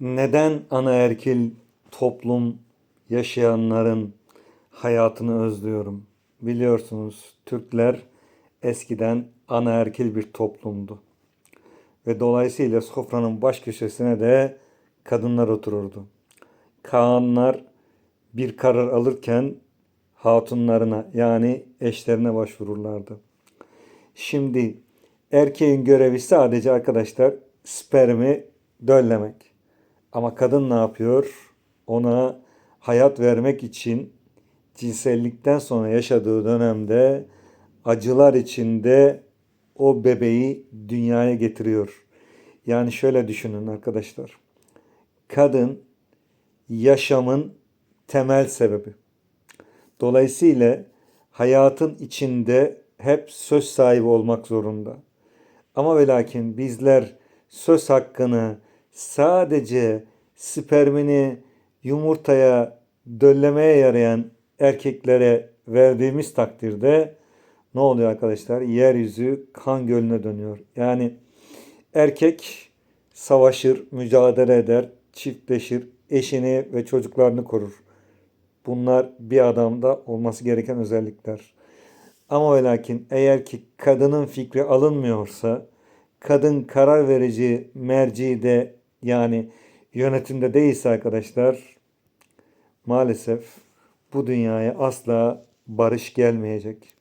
Neden anaerkil toplum yaşayanların hayatını özlüyorum? Biliyorsunuz Türkler eskiden anaerkil bir toplumdu. Ve dolayısıyla sofranın baş köşesine de kadınlar otururdu. Kağanlar bir karar alırken hatunlarına yani eşlerine başvururlardı. Şimdi erkeğin görevi sadece arkadaşlar spermi döllemek. Ama kadın ne yapıyor? Ona hayat vermek için cinsellikten sonra yaşadığı dönemde acılar içinde o bebeği dünyaya getiriyor. Yani şöyle düşünün arkadaşlar. Kadın yaşamın temel sebebi. Dolayısıyla hayatın içinde hep söz sahibi olmak zorunda. Ama ve lakin bizler söz hakkını sadece spermini yumurtaya döllemeye yarayan erkeklere verdiğimiz takdirde ne oluyor arkadaşlar? Yeryüzü kan gölüne dönüyor. Yani erkek savaşır, mücadele eder, çiftleşir, eşini ve çocuklarını korur. Bunlar bir adamda olması gereken özellikler. Ama ve lakin eğer ki kadının fikri alınmıyorsa, kadın karar verici mercide yani yönetimde değilse arkadaşlar, maalesef bu dünyaya asla barış gelmeyecek.